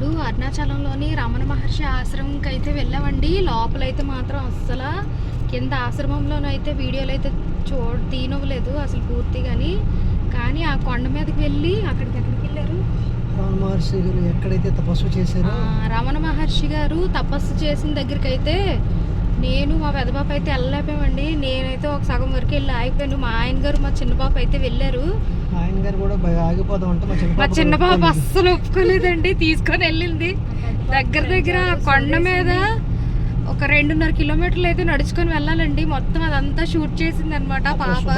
ఇప్పుడు అరుణాచలంలోని రమణ మహర్షి ఆశ్రమంకి అయితే వెళ్ళామండి. లోపలైతే మాత్రం అస్సలు కింద ఆశ్రమంలోనైతే వీడియోలు అయితే చూ తీనవ్వలేదు అసలు పూర్తిగాని కానీ ఆ కొండ మీదకి వెళ్ళి అక్కడికి ఎక్కడికి వెళ్ళారు? రావణ మహర్షి గారు ఎక్కడైతే తపస్సు చేశారో రమణ మహర్షి గారు తపస్సు చేసిన దగ్గరికి అయితే నేను మా పెద్ద పాప అయితే వెళ్ళలేకపోయామండి. నేనైతే ఒక సగం వరకు వెళ్ళి ఆగిపోయాను. మా ఆయన గారు మా చిన్న పాప అయితే వెళ్ళారు. ఆయన గారు కూడా ఆగిపోదాం అంటే మా చిన్న ఒప్పుకోలేదు. అస్సలు ఒప్పుకోలేదండి. తీసుకొని వెళ్ళింది. దగ్గర దగ్గర కొండ మీద ఒక రెండున్నర కిలోమీటర్లు అయితే నడుచుకొని వెళ్ళాలండి. మొత్తం అదంతా షూట్ చేసింది అనమాట పాప.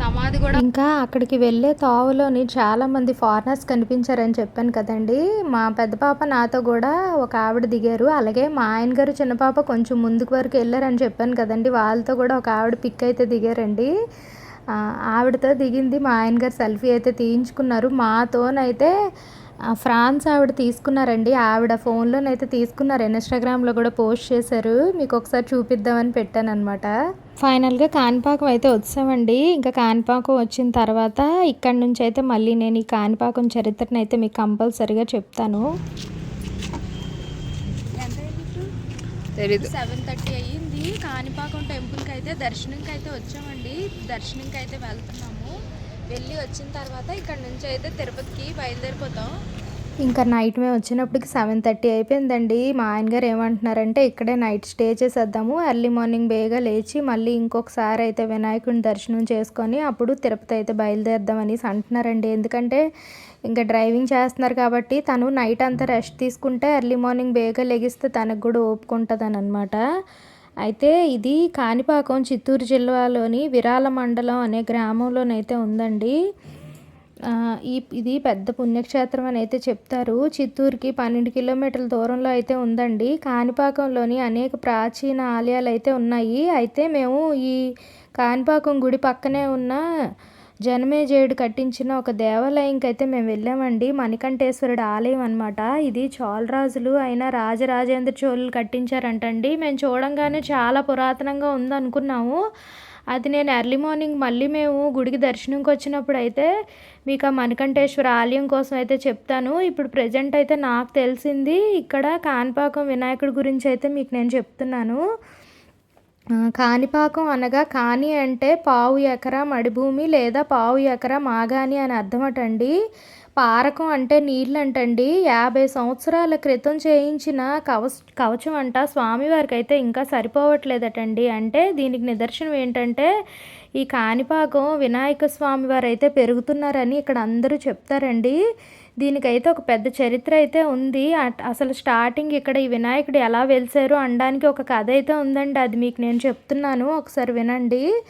సమాధి కూడా ఇంకా అక్కడికి వెళ్ళే తావులోని చాలా మంది ఫారినర్స్ కనిపించారని చెప్పాను కదండి. మా పెద్ద పాప నాతో కూడా ఒక ఆవిడ దిగారు. అలాగే మా ఆయన గారు చిన్న పాప కొంచెం ముందుకు వరకు వెళ్ళారని చెప్పాను కదండి. వాళ్ళతో కూడా ఒక ఆవిడ పిక్ అయితే దిగారండి. ఆవిడతో దిగింది మా ఆయన గారు. సెల్ఫీ అయితే తీయించుకున్నారు. మాతోనైతే ఫ్రాన్స్ ఆవిడ తీసుకున్నారండి. ఆవిడ ఫోన్లోనైతే తీసుకున్నారు. ఇన్స్టాగ్రామ్లో కూడా పోస్ట్ చేశారు. మీకు ఒకసారి చూపిద్దామని పెట్టాను అనమాట ఫైనల్గా కాణిపాకం అయితే వచ్చామండి. ఇంకా కాణిపాకం వచ్చిన తర్వాత ఇక్కడ నుంచి అయితే మళ్ళీ నేను ఈ కాణిపాకం చరిత్రను అయితే మీకు కంపల్సరిగా చెప్తాను. తెలీదు. సెవెన్ థర్టీ అయ్యింది. కాణిపాకం టెంపుల్కి అయితే దర్శనంకి అయితే వచ్చామండి. దర్శనంకి అయితే వెళ్తున్నాము. వెళ్ళి వచ్చిన తర్వాత ఇక్కడ నుంచి అయితే తిరుపతికి బయలుదేరిపోతాం. ఇంకా నైట్ మేము వచ్చినప్పటికి సెవెన్ థర్టీ అయిపోయిందండి. మా ఆయన గారు ఏమంటున్నారంటే ఇక్కడే నైట్ స్టే చేసేద్దాము. ఎర్లీ మార్నింగ్ బేగా లేచి మళ్ళీ ఇంకొకసారి అయితే వినాయకుడిని దర్శనం చేసుకొని అప్పుడు తిరుపతి అయితే బయలుదేరదాం అంటున్నారండి. ఎందుకంటే ఇంకా డ్రైవింగ్ చేస్తున్నారు కాబట్టి తను నైట్ అంతా రెస్ట్ తీసుకుంటే ఎర్లీ మార్నింగ్ బేగా లెగిస్తే తనకు కూడా ఓపుకుంటుంది అనమాట అయితే ఇది కాణిపాకం చిత్తూరు జిల్లాలోని విరాల మండలం అనే గ్రామంలోనైతే ఉందండి. ఈ ఇది పెద్ద పుణ్యక్షేత్రం అని అయితే చెప్తారు. చిత్తూరుకి పన్నెండు కిలోమీటర్ల దూరంలో అయితే ఉందండి. కాణిపాకంలోని అనేక ప్రాచీన ఆలయాలు అయితే ఉన్నాయి. అయితే మేము ఈ కాణిపాకం గుడి పక్కనే ఉన్న జనమేజయుడు కట్టించిన ఒక దేవాలయంకి అయితే మేము వెళ్ళామండి. మణికంఠేశ్వరుడు ఆలయం అనమాట ఇది చోళరాజులు అయిన రాజరాజేంద్ర చోళులు కట్టించారంటండి. మేము చూడంగానే చాలా పురాతనంగా ఉందనుకున్నాము. అది నేను ఎర్లీ మార్నింగ్ మళ్ళీ మేము గుడికి దర్శనంకి వచ్చినప్పుడు అయితే మీకు ఆ మణికంఠేశ్వర ఆలయం కోసం అయితే చెప్తాను. ఇప్పుడు ప్రజెంట్ అయితే నాకు తెలిసింది. ఇక్కడ కాన్పాకం వినాయకుడి గురించి అయితే మీకు నేను చెప్తున్నాను. కాణిపాకం అనగా కాని అంటే పావు ఎకరా మడిభూమి లేదా పావు ఎకరా మాగాని అని అర్థమటండి. పారకం అంటే నీళ్ళు అంటండి యాభై సంవత్సరాల క్రితం చేయించిన కవచ కవచం అంట స్వామివారికి అయితే ఇంకా సరిపోవట్లేదటండి. అంటే దీనికి నిదర్శనం ఏంటంటే ఈ కాణిపాకం వినాయక స్వామి వారు అయితే పెరుగుతున్నారని ఇక్కడ అందరూ చెప్తారండి. దీనికైతే ఒక పెద్ద చరిత్ర అయితే ఉంది. అట్- అసలు స్టార్టింగ్ ఇక్కడ ఈ వినాయకుడు ఎలా వెలిసారు అనడానికి ఒక కథ అయితే ఉందండి. అది మీకు నేను చెప్తున్నాను. ఒకసారి వినండి.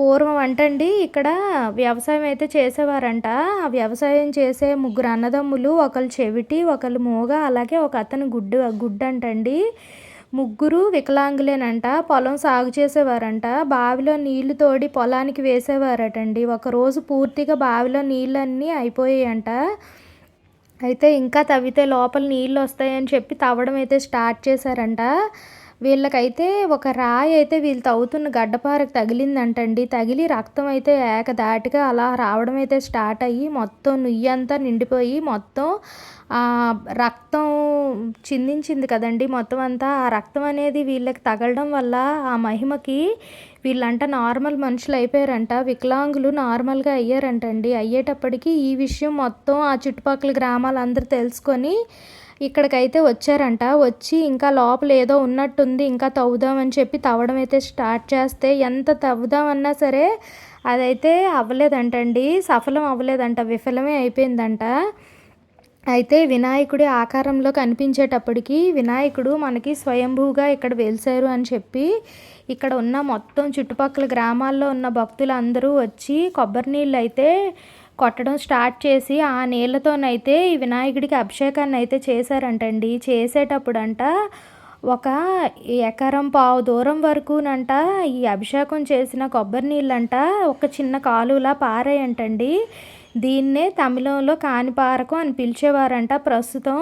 పూర్వం అంటండి ఇక్కడ వ్యవసాయం అయితే చేసేవారంట. ఆ వ్యవసాయం చేసే ముగ్గురు అన్నదమ్ములు ఒకళ్ళు చెవిటి ఒకళ్ళు మూగ అలాగే ఒక అతను గుడ్డు గుడ్డు అంటండి ముగ్గురు వికలాంగులేనంట. పొలం సాగు చేసేవారంట. బావిలో నీళ్ళు తోడి పొలానికి వేసేవారటండి. ఒకరోజు పూర్తిగా బావిలో నీళ్ళన్నీ అయిపోయాయంట. అయితే ఇంకా తవ్వితే లోపల నీళ్ళు వస్తాయని చెప్పి తవ్వడం అయితే స్టార్ట్ చేశారంట. వీళ్ళకైతే ఒక రాయి అయితే వీళ్ళు తవ్వుతున్న గడ్డపారకు తగిలిందంటండి. తగిలి రక్తం అయితే ఏకదాటిగా అలా రావడం అయితే స్టార్ట్ అయ్యి మొత్తం నుయ్యంతా నిండిపోయి మొత్తం రక్తం చిందించింది కదండి. మొత్తం అంతా ఆ రక్తం అనేది వీళ్ళకి తగలడం వల్ల ఆ మహిమకి వీళ్ళంట నార్మల్ మనుషులు అయిపోయారంట. వికలాంగులు నార్మల్గా అయ్యారంటండి. అయ్యేటప్పటికి ఈ విషయం మొత్తం ఆ చుట్టుపక్కల గ్రామాలందరూ తెలుసుకొని ఇక్కడికైతే వచ్చారంట. వచ్చి ఇంకా లోపల ఏదో ఉన్నట్టుంది ఇంకా తవ్వుదామని చెప్పి తవ్వడం అయితే స్టార్ట్ చేస్తే ఎంత తవ్వుదామన్నా సరే అదైతే అవ్వలేదంటండి. సఫలం అవ్వలేదంట. విఫలమే అయిపోయిందంట. అయితే వినాయకుడి ఆకారంలో కనిపించేటప్పటికి వినాయకుడు మనకి స్వయంభూగా ఇక్కడ వెలిసారు అని చెప్పి ఇక్కడ ఉన్న మొత్తం చుట్టుపక్కల గ్రామాల్లో ఉన్న భక్తులు అందరూ వచ్చి కొబ్బరి నీళ్ళు అయితే కొట్టడం స్టార్ట్ చేసి ఆ నీళ్ళతోనైతే ఈ వినాయకుడికి అభిషేకాన్ని అయితే చేశారంటండి. చేసేటప్పుడంట ఒక ఎకరం పావు దూరం వరకునంట ఈ అభిషేకం చేసిన కొబ్బరి నీళ్ళంట ఒక చిన్న కాలువలా పారాయంటండి. దీన్నే తమిళంలో కాణిపారకం అని పిలిచేవారంట. ప్రస్తుతం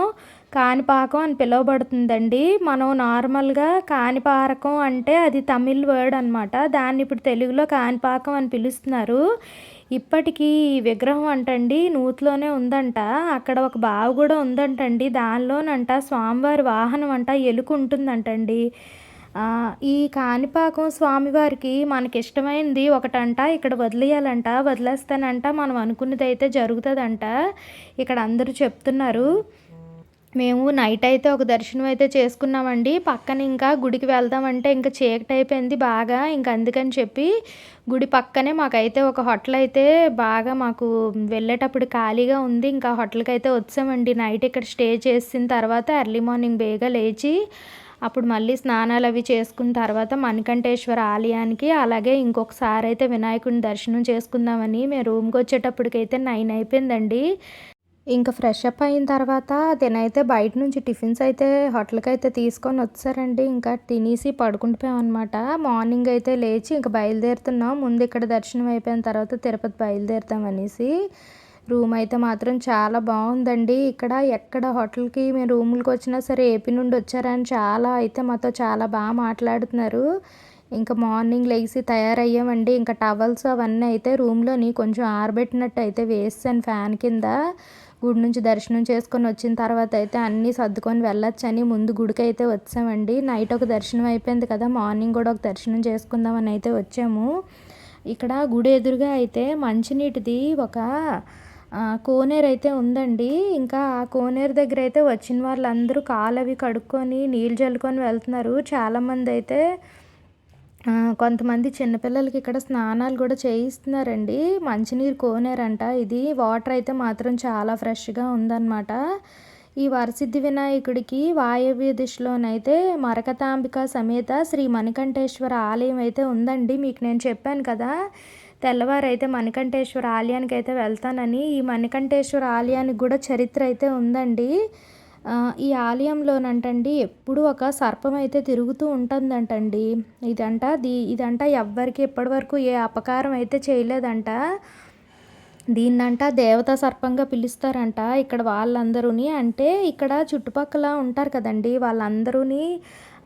కాణిపాకం అని పిలువబడుతుందండి. మనం నార్మల్గా కాణిపారకం అంటే అది తమిళ్ వర్డ్ అనమాట దాన్ని ఇప్పుడు తెలుగులో కాణిపాకం అని పిలుస్తున్నారు. ఇప్పటికీ ఈ విగ్రహం అంటండి నూతిలోనే ఉందంట. అక్కడ ఒక బావి కూడా ఉందంటండి. దానిలోనంట స్వామివారి వాహనం అంట ఎలుక ఉంటుందంటండి ఈ కాణిపాకం స్వామివారికి మనకిష్టమైంది ఒకటంట ఇక్కడ వదిలేయాలంట వదిలేస్తానంట మనం అనుకున్నది అయితే జరుగుతుందంట. ఇక్కడ అందరూ చెప్తున్నారు మేము నైట్ అయితే ఒక దర్శనం అయితే చేసుకున్నామండి. పక్కన ఇంకా గుడికి వెళ్దామంటే ఇంకా చీకటి అయిపోయింది బాగా ఇంకా అందుకని చెప్పి గుడి పక్కనే మాకైతే ఒక హోటల్ అయితే బాగా మాకు వెళ్ళేటప్పుడు ఖాళీగా ఉంది. ఇంకా హోటల్కి అయితే వచ్చామండి. నైట్ ఇక్కడ స్టే చేసిన తర్వాత ఎర్లీ మార్నింగ్ బేగా లేచి అప్పుడు మళ్ళీ స్నానాలు అవి చేసుకున్న తర్వాత మణికంఠేశ్వర ఆలయానికి అలాగే ఇంకొకసారి అయితే వినాయకుడిని దర్శనం చేసుకుందామని మేము రూమ్కి వచ్చేటప్పటికైతే నైన్ అయిపోయిందండి. ఇంకా ఫ్రెష్ అప్ అయిన తర్వాత తినైతే బయట నుంచి టిఫిన్స్ అయితే హోటల్కి అయితే తీసుకొని వచ్చారండి. ఇంకా తినేసి పడుకుంటుపోయాం అనమాట మార్నింగ్ అయితే లేచి ఇంకా బయలుదేరుతున్నాం. ముందు ఇక్కడ దర్శనం అయిపోయిన తర్వాత తిరుపతి బయలుదేరుతాం అనేసి. రూమ్ అయితే మాత్రం చాలా బాగుందండి. ఇక్కడ ఎక్కడ హోటల్కి మేము రూములకి వచ్చినా సరే ఏపీ నుండి వచ్చారని చాలా అయితే మాతో చాలా బాగా మాట్లాడుతున్నారు. ఇంకా మార్నింగ్ లేచి తయారయ్యామండి. ఇంకా టవల్స్ అవన్నీ అయితే రూమ్లోని కొంచెం ఆరబెట్టినట్టు అయితే వేసాను ఫ్యాన్ కింద. గుడి నుంచి దర్శనం చేసుకొని వచ్చిన తర్వాత అయితే అన్నీ సర్దుకొని వెళ్ళొచ్చని ముందు గుడికి అయితే వచ్చామండి. నైట్ ఒక దర్శనం అయిపోయింది కదా మార్నింగ్ కూడా ఒక దర్శనం చేసుకుందామని అయితే వచ్చాము. ఇక్కడ గుడి ఎదురుగా అయితే మంచినీటిది ఒక కోనేరు అయితే ఉందండి. ఇంకా ఆ కోనేరు దగ్గర అయితే వచ్చిన వాళ్ళందరూ కాలు అవి కడుక్కొని నీళ్ళు చల్లుకొని వెళ్తున్నారు. చాలామంది అయితే కొంతమంది చిన్నపిల్లలకి ఇక్కడ స్నానాలు కూడా చేయిస్తున్నారండి. మంచినీరు కోనేరంట. ఇది వాటర్ అయితే మాత్రం చాలా ఫ్రెష్గా ఉందన్నమాట. ఈ వరసిద్ధి వినాయకుడికి వాయవ్య దిశలోనైతే మరకతాంబిక సమేత శ్రీ మణికంఠేశ్వర ఆలయం అయితే ఉందండి. మీకు నేను చెప్పాను కదా. తెల్లవారైతే మణికంఠేశ్వర ఆలయానికి అయితే వెళ్తానని ఈ మణికంఠేశ్వర ఆలయానికి కూడా చరిత్ర అయితే ఉందండి. ఈ ఆలయంలోనంటండి ఎప్పుడు ఒక సర్పం అయితే తిరుగుతూ ఉంటుందంటండి. ఇదంట దీ ఇదంట ఎవ్వరికి ఇప్పటివరకు ఏ అపకారం అయితే చేయలేదంట. దీన్నంట దేవతా సర్పంగా పిలుస్తారంట ఇక్కడ వాళ్ళందరూని. అంటే ఇక్కడ చుట్టుపక్కల ఉంటారు కదండి వాళ్ళందరూని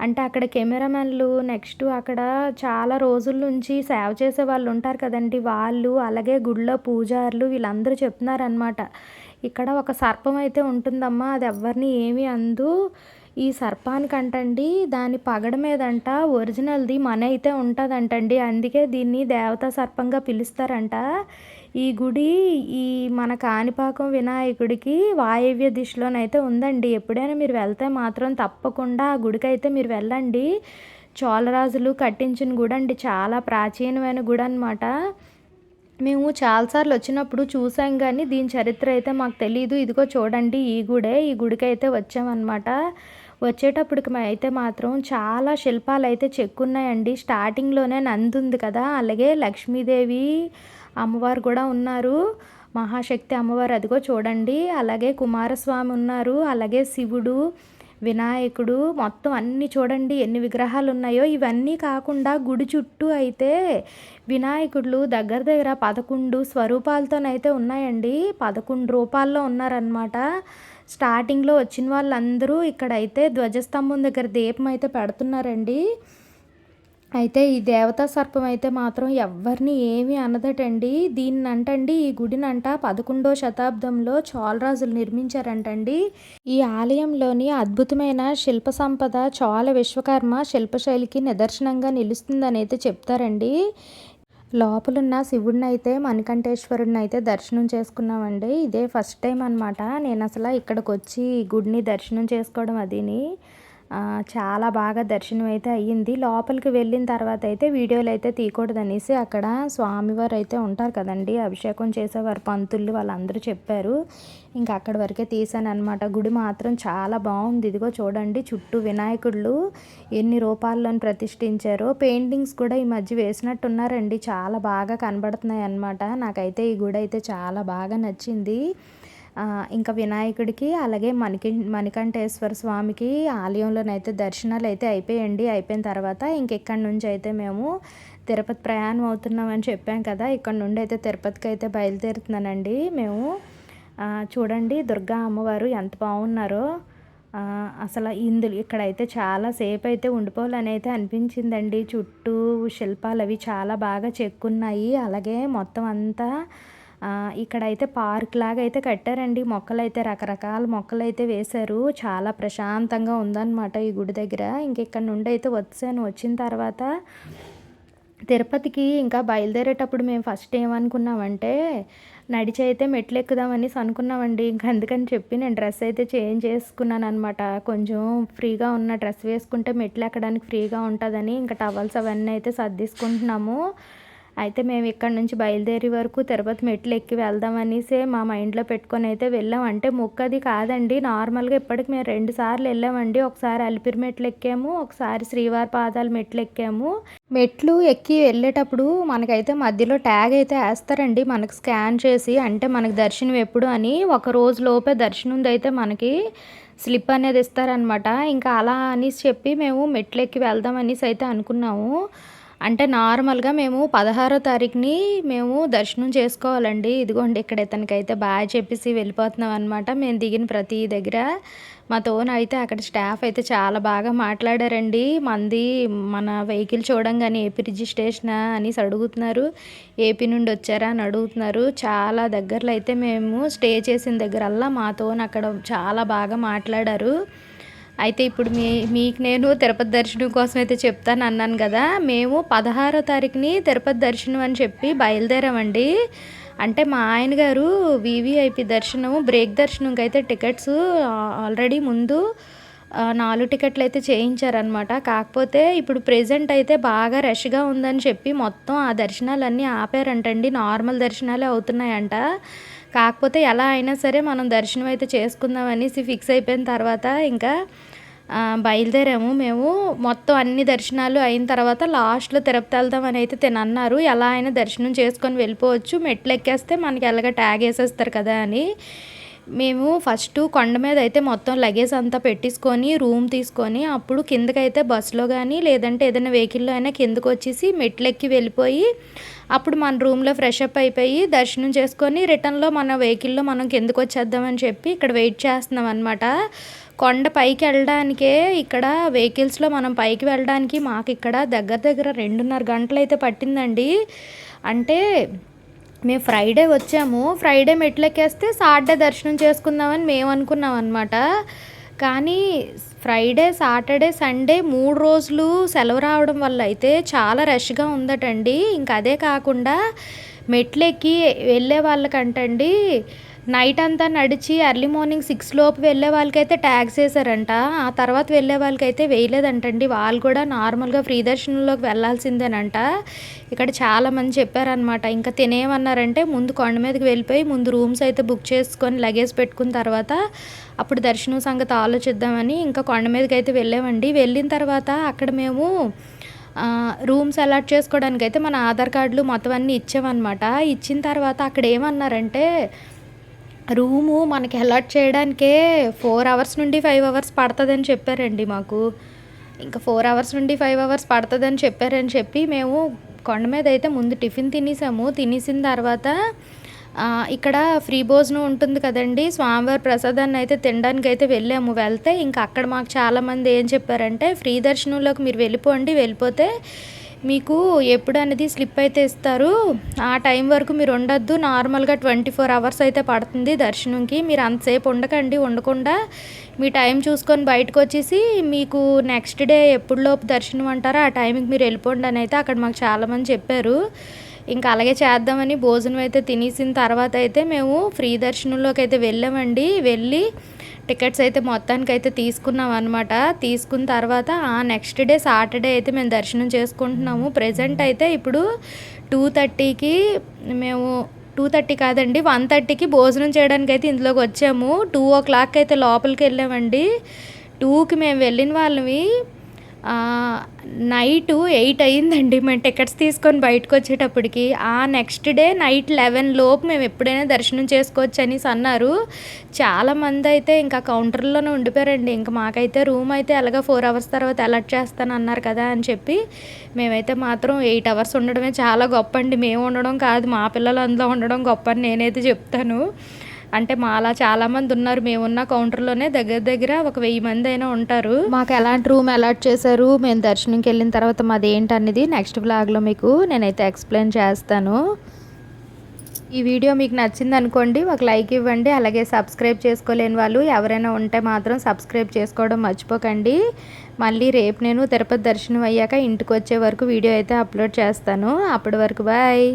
అంటే అక్కడ కెమెరామెన్లు నెక్స్ట్ అక్కడ చాలా రోజుల నుంచి సేవ చేసే వాళ్ళు ఉంటారు కదండి. వాళ్ళు అలాగే గుడిలో పూజారులు వీళ్ళందరూ చెప్తున్నారనమాట ఇక్కడ ఒక సర్పం అయితే ఉంటుందమ్మా అది ఎవరిని ఏమీ అందు. ఈ సర్పానికంటండి దాని పగడ మీదంట ఒరిజినల్ది మన అయితే ఉంటుందంటండి. అందుకే దీన్ని దేవతా సర్పంగా పిలుస్తారంట. ఈ గుడి ఈ మన కాణిపాకం వినాయకుడికి వాయవ్య దిశలోనైతే ఉందండి. ఎప్పుడైనా మీరు వెళ్తే మాత్రం తప్పకుండా ఆ గుడికి అయితే మీరు వెళ్ళండి. చోళరాజులు కట్టించిన గుడి అండి. చాలా ప్రాచీనమైన గుడి అనమాట మేము చాలాసార్లు వచ్చినప్పుడు చూసాం కానీ దీని చరిత్ర అయితే మాకు తెలియదు ఇదిగో చూడండి ఈ గుడే ఈ గుడికి అయితే వచ్చామన్నమాట. వచ్చేటప్పటికి అయితే మాత్రం చాలా శిల్పాలు అయితే చెక్కున్నాయండి. స్టార్టింగ్లోనే నంది ఉంది కదా అలాగే లక్ష్మీదేవి అమ్మవారు కూడా ఉన్నారు. మహాశక్తి అమ్మవారు అదిగో చూడండి. అలాగే కుమారస్వామి ఉన్నారు. అలాగే శివుడు వినాయకుడు మొత్తం అన్నీ చూడండి. ఎన్ని విగ్రహాలు ఉన్నాయో. ఇవన్నీ కాకుండా గుడి చుట్టూ అయితే వినాయకుడు దగ్గర దగ్గర పదకొండు స్వరూపాలతోనైతే ఉన్నాయండి. పదకొండు రూపాల్లో ఉన్నారనమాట స్టార్టింగ్లో వచ్చిన వాళ్ళందరూ ఇక్కడైతే ధ్వజస్తంభం దగ్గర దీపం అయితే పెడుతున్నారండి. అయితే ఈ దేవతా సర్పం అయితే మాత్రం ఎవరిని ఏమీ అనదటండి. దీన్ని అంటండి ఈ గుడినంట పదకొండో శతాబ్దంలో చోళరాజులు నిర్మించారంటండి. ఈ ఆలయంలోని అద్భుతమైన శిల్ప సంపద చోళ విశ్వకర్మ శిల్పశైలికి నిదర్శనంగా నిలుస్తుందని అయితే చెప్తారండి. లోపలున్న శివుడిని అయితే మణికంఠేశ్వరుడిని అయితే దర్శనం చేసుకున్నామండి. ఇదే ఫస్ట్ టైం అనమాట నేను అసలు ఇక్కడికి వచ్చి ఈ గుడిని దర్శనం చేసుకోవడం అదిని. చాలా బాగా దర్శనం అయితే అయ్యింది. లోపలికి వెళ్ళిన తర్వాత అయితే వీడియోలు అయితే తీయకూడదు అనేసి అక్కడ స్వామివారు అయితే ఉంటారు కదండి అభిషేకం చేసేవారు పంతులు వాళ్ళందరూ చెప్పారు. ఇంకా అక్కడి వరకే తీసాను అనమాట గుడి మాత్రం చాలా బాగుంది. ఇదిగో చూడండి చుట్టూ వినాయకుళ్ళు ఎన్ని రూపాల్లోని ప్రతిష్ఠించారో. పెయింటింగ్స్ కూడా ఈ మధ్య వేసినట్టున్నారండి. చాలా బాగా కనబడుతున్నాయి అన్నమాట నాకైతే ఈ గుడి అయితే చాలా బాగా నచ్చింది. ఇంకా వినాయకుడికి అలాగే మణికి మణికంఠేశ్వర స్వామికి ఆలయంలోనైతే దర్శనాలు అయితే అయిపోయండి. అయిపోయిన తర్వాత ఇంకెక్కడి నుంచి అయితే మేము తిరుపతి ప్రయాణం అవుతున్నామని చెప్పాం కదా. ఇక్కడ నుండి అయితే తిరుపతికి అయితే బయలుదేరుతున్నానండి. మేము చూడండి దుర్గా అమ్మవారు ఎంత బాగున్నారో. అసలు ఇందులో ఇక్కడైతే చాలా సేపు అయితే ఉండిపోవాలని అయితే అనిపించిందండి. చుట్టూ శిల్పాలు అవి చాలా బాగా చెక్కున్నాయి. అలాగే మొత్తం అంతా ఇక్కడైతే పార్క్ లాగా అయితే కట్టారండి. మొక్కలు అయితే రకరకాల మొక్కలు అయితే వేశారు. చాలా ప్రశాంతంగా ఉందన్నమాట ఈ గుడి దగ్గర. ఇంక ఇక్కడ నుండి అయితే వచ్చాను. వచ్చిన తర్వాత తిరుపతికి ఇంకా బయలుదేరేటప్పుడు మేము ఫస్ట్ ఏమనుకున్నామంటే నడిచి అయితే మెట్లు ఎక్కుదామని అనుకున్నామండి. ఇంకా అందుకని చెప్పి నేను డ్రెస్ అయితే చేంజ్ చేసుకున్నాను అనమాట కొంచెం ఫ్రీగా ఉన్న డ్రెస్ వేసుకుంటే మెట్లు ఎక్కడానికి ఫ్రీగా ఉంటుందని ఇంకా టవల్స్ అవన్నీ అయితే సర్దిసుకుంటున్నాము. అయితే మేము ఇక్కడ నుంచి బయలుదేరి వరకు తిరుపతి మెట్లు ఎక్కి వెళ్దాం అనేసి మా మైండ్లో పెట్టుకొని అయితే వెళ్ళాం. అంటే మొక్కది కాదండి నార్మల్గా ఇప్పటికి మేము రెండు సార్లు వెళ్ళామండి. ఒకసారి అలిపిరి మెట్లు ఎక్కాము ఒకసారి శ్రీవారి పాదాల మెట్లు ఎక్కాము. మెట్లు ఎక్కి వెళ్ళేటప్పుడు మనకైతే మధ్యలో ట్యాగ్ అయితే వేస్తారండి మనకు స్కాన్ చేసి. అంటే మనకు దర్శనం ఎప్పుడు అని ఒక రోజు లోపే దర్శనం అయితే మనకి స్లిప్ అనేది ఇస్తారనమాట ఇంకా అలా అనేసి చెప్పి మేము మెట్లు ఎక్కి వెళ్దాం అనేసి అయితే అనుకున్నాము. అంటే నార్మల్గా మేము పదహారో తారీఖుని మేము దర్శనం చేసుకోవాలండి. ఇదిగోండి ఇక్కడ ఇతనికైతే బాగా చెప్పేసి వెళ్ళిపోతున్నాం అనమాట మేము దిగిన ప్రతి దగ్గర. మా తోన అయితే అక్కడ స్టాఫ్ అయితే చాలా బాగా మాట్లాడారండి. మంది మన వెహికల్ చూడంగానే ఏపీ రిజిస్ట్రేషనా అనేసి అడుగుతున్నారు. ఏపీ నుండి వచ్చారా అని అడుగుతున్నారు. చాలా దగ్గరలో అయితే మేము స్టే చేసిన దగ్గరల్లా మాతో అక్కడ చాలా బాగా మాట్లాడారు. అయితే ఇప్పుడు మీ మీకు నేను తిరుపతి దర్శనం కోసం అయితే చెప్తాను అన్నాను కదా. మేము పదహారో తారీఖుని తిరుపతి దర్శనం అని చెప్పి బయలుదేరామండి. అంటే మా ఆయన గారు వివిఐపి దర్శనం బ్రేక్ దర్శనంకి అయితే టికెట్స్ ఆల్రెడీ ముందు నాలుగు టికెట్లు అయితే చేయించారనమాట కాకపోతే ఇప్పుడు ప్రెజెంట్ అయితే బాగా రష్గా ఉందని చెప్పి మొత్తం ఆ దర్శనాలన్నీ ఆపారంటండి. నార్మల్ దర్శనాలే అవుతున్నాయంట. కాకపోతే ఎలా అయినా సరే మనం దర్శనం అయితే చేసుకుందాం అనేసి ఫిక్స్ అయిపోయిన తర్వాత ఇంకా బయలుదేరాము. మేము మొత్తం అన్ని దర్శనాలు అయిన తర్వాత లాస్ట్లో తిరుపతి వెళ్దామని అయితే తిన అన్నారు. ఎలా అయినా దర్శనం చేసుకొని వెళ్ళిపోవచ్చు. మెట్లు ఎక్కేస్తే మనకి ఎలాగ ట్యాగ్ వేసేస్తారు కదా అని. మేము ఫస్ట్ కొండ మీద అయితే మొత్తం లగేజ్ అంతా పెట్టేసుకొని రూమ్ తీసుకొని అప్పుడు కిందకైతే బస్సులో కానీ లేదంటే ఏదైనా వెహికల్లో అయినా కిందకు వచ్చేసి మెట్లు ఎక్కి వెళ్ళిపోయి అప్పుడు మన రూమ్లో ఫ్రెష్ అప్ అయిపోయి దర్శనం చేసుకొని రిటర్న్లో మన వెహికల్లో మనం కిందకు వచ్చేద్దామని చెప్పి ఇక్కడ వెయిట్ చేస్తున్నాం అనమాట కొండ పైకి వెళ్ళడానికే ఇక్కడ వెహికల్స్లో మనం పైకి వెళ్ళడానికి మాకు ఇక్కడ దగ్గర దగ్గర రెండున్నర గంటలు అయితే పట్టిందండి. అంటే మేము ఫ్రైడే వచ్చాము. ఫ్రైడే మెట్లెక్కేస్తే సాటర్డే దర్శనం చేసుకుందామని మేము అనుకున్నాం అనమాట కానీ ఫ్రైడే సాటర్డే సండే మూడు రోజులు సెలవు రావడం వల్ల అయితే చాలా రష్గా ఉందటండి. ఇంకా అదే కాకుండా మెట్లెక్కి వెళ్ళే వాళ్ళకంటండి నైట్ అంతా నడిచి ఎర్లీ మార్నింగ్ సిక్స్ లోపు వెళ్ళే వాళ్ళకైతే ట్యాక్స్ వేసారంట ఆ తర్వాత వెళ్ళే వాళ్ళకైతే వేయలేదంటండి. వాళ్ళు కూడా నార్మల్గా ఫ్రీ దర్శనంలోకి వెళ్ళాల్సిందేనంట. ఇక్కడ చాలామంది చెప్పారనమాట ఇంకా తినేమన్నారంటే ముందు కొండ మీదకి వెళ్ళిపోయి ముందు రూమ్స్ అయితే బుక్ చేసుకొని లగేజ్ పెట్టుకున్న తర్వాత అప్పుడు దర్శనం సంగతి ఆలోచిద్దామని ఇంకా కొండ మీదకి అయితే వెళ్ళామండి. వెళ్ళిన తర్వాత అక్కడ మేము రూమ్స్ అలాట్ చేసుకోవడానికి అయితే మన ఆధార్ కార్డులు మొత్తం అన్నీ ఇచ్చామన్నమాట. ఇచ్చిన తర్వాత అక్కడ ఏమన్నారంటే రూము మనకి అలాట్ చేయడానికే ఫోర్ అవర్స్ నుండి ఫైవ్ అవర్స్ పడుతుందని చెప్పారండి మాకు. ఇంకా ఫోర్ అవర్స్ నుండి ఫైవ్ అవర్స్ పడుతుందని చెప్పారని చెప్పి మేము కొండ మీద అయితే ముందు టిఫిన్ తినేసాము. తినేసిన తర్వాత ఇక్కడ ఫ్రీ భోజనం ఉంటుంది కదండి. స్వామివారి ప్రసాదాన్ని అయితే తినడానికి అయితే వెళ్ళాము. వెళ్తే ఇంకా అక్కడ మాకు చాలామంది ఏం చెప్పారంటే ఫ్రీ దర్శనంలోకి మీరు వెళ్ళిపోండి వెళ్ళిపోతే మీకు ఎప్పుడు అనేది స్లిప్ అయితే ఇస్తారు ఆ టైం వరకు మీరు ఉండొద్దు. నార్మల్గా ట్వంటీ ఫోర్ అవర్స్ అయితే పడుతుంది దర్శనంకి. మీరు అంతసేపు ఉండకండి ఉండకుండా మీ టైం చూసుకొని బయటకు వచ్చేసి మీకు నెక్స్ట్ డే ఎప్పుడులోపు దర్శనం అంటారో ఆ టైంకి మీరు వెళ్ళిపోండి అని అయితే అక్కడ మాకు చాలామంది చెప్పారు. ఇంకా అలాగే చేద్దామని భోజనం అయితే తినేసిన తర్వాత అయితే మేము ఫ్రీ దర్శనంలోకి అయితే వెళ్ళామండి. వెళ్ళి టికెట్స్ అయితే మొత్తానికి అయితే తీసుకున్నాం అనమాట తీసుకున్న తర్వాత ఆ నెక్స్ట్ డే సాటర్డే అయితే మేము దర్శనం చేసుకుంటున్నాము. ప్రజెంట్ అయితే ఇప్పుడు టూ థర్టీకి మేము టూ థర్టీ కాదండి వన్ థర్టీకి భోజనం చేయడానికి అయితే ఇందులోకి వచ్చాము. టూ ఓ క్లాక్ అయితే లోపలికి వెళ్ళామండి. టూకి మేము వెళ్ళిన వాళ్ళవి నైట్ ఎయిట్ అయ్యిందండి. మేము టికెట్స్ తీసుకొని బయటకు వచ్చేటప్పటికి. ఆ నెక్స్ట్ డే నైట్ లెవెన్ లోపు మేము ఎప్పుడైనా దర్శనం చేసుకోవచ్చు అనేసి అన్నారు. చాలామంది అయితే ఇంకా కౌంటర్లోనే ఉండిపోయారండి. ఇంకా మాకైతే రూమ్ అయితే ఎలాగ ఫోర్ అవర్స్ తర్వాత అలర్ట్ చేస్తాను అన్నారు కదా అని చెప్పి మేమైతే మాత్రం ఎయిట్ అవర్స్ ఉండడమే చాలా గొప్ప అండి. మేము ఉండడం కాదు మా పిల్లలు అందులో ఉండడం గొప్ప అని నేనైతే చెప్తాను. అంటే మాలా చాలామంది ఉన్నారు. మేమున్న కౌంటర్లోనే దగ్గర దగ్గర ఒక వెయ్యి మంది అయినా ఉంటారు. మాకు ఎలాంటి రూమ్ అలాట్ చేశారు? మేము దర్శనంకి వెళ్ళిన తర్వాత మాది ఏంటనేది నెక్స్ట్ బ్లాగ్లో మీకు నేనైతే ఎక్స్ప్లెయిన్ చేస్తాను. ఈ వీడియో మీకు నచ్చింది అనుకోండి ఒక లైక్ ఇవ్వండి అలాగే సబ్స్క్రైబ్ చేసుకోలేని వాళ్ళు ఎవరైనా ఉంటే మాత్రం సబ్స్క్రైబ్ చేసుకోవడం మర్చిపోకండి. మళ్ళీ రేపు నేను తిరుపతి దర్శనం అయ్యాక ఇంటికి వచ్చే వరకు వీడియో అయితే అప్లోడ్ చేస్తాను. అప్పటి వరకు బాయ్